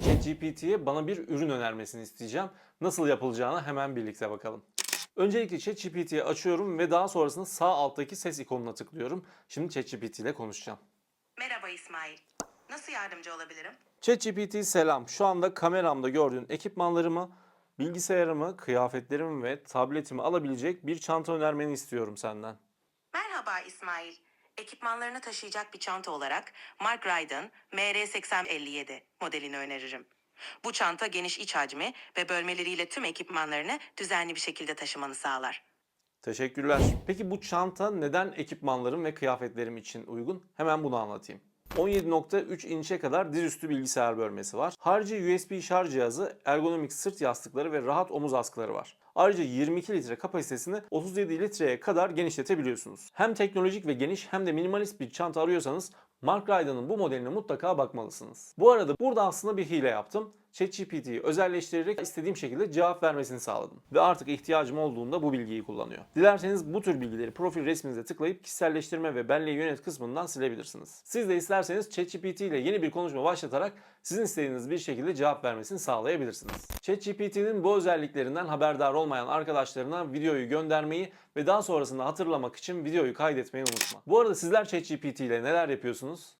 ChatGPT'ye bana bir ürün önermesini isteyeceğim. Nasıl yapılacağına hemen birlikte bakalım. Öncelikle ChatGPT'yi açıyorum ve daha sonrasında sağ alttaki ses ikonuna tıklıyorum. Şimdi ChatGPT ile konuşacağım. Merhaba İsmail. Nasıl yardımcı olabilirim? ChatGPT selam. Şu anda kameramda gördüğün ekipmanlarımı, bilgisayarımı, kıyafetlerimi ve tabletimi alabilecek bir çanta önermeni istiyorum senden. Merhaba İsmail. Ekipmanlarını taşıyacak bir çanta olarak Mark Ryden MR8057 modelini öneririm. Bu çanta geniş iç hacmi ve bölmeleriyle tüm ekipmanlarını düzenli bir şekilde taşımanı sağlar. Teşekkürler. Peki bu çanta neden ekipmanlarım ve kıyafetlerim için uygun? Hemen bunu anlatayım. 17.3 inçe kadar dizüstü bilgisayar bölmesi var. Harici USB şarj cihazı, ergonomik sırt yastıkları ve rahat omuz askıları var. Ayrıca 22 litre kapasitesini 37 litreye kadar genişletebiliyorsunuz. Hem teknolojik ve geniş hem de minimalist bir çanta arıyorsanız Mark Ryden'ın bu modeline mutlaka bakmalısınız. Bu arada burada aslında bir hile yaptım. ChatGPT'yi özelleştirerek istediğim şekilde cevap vermesini sağladım. Ve artık ihtiyacım olduğunda bu bilgiyi kullanıyor. Dilerseniz bu tür bilgileri profil resminize tıklayıp kişiselleştirme ve benliği yönet kısmından silebilirsiniz. Siz de isterseniz ChatGPT ile yeni bir konuşma başlatarak sizin istediğiniz bir şekilde cevap vermesini sağlayabilirsiniz. ChatGPT'nin bu özelliklerinden haberdar olmayan arkadaşlarına videoyu göndermeyi ve daha sonrasında hatırlamak için videoyu kaydetmeyi unutma. Bu arada sizler ChatGPT ile neler yapıyorsunuz?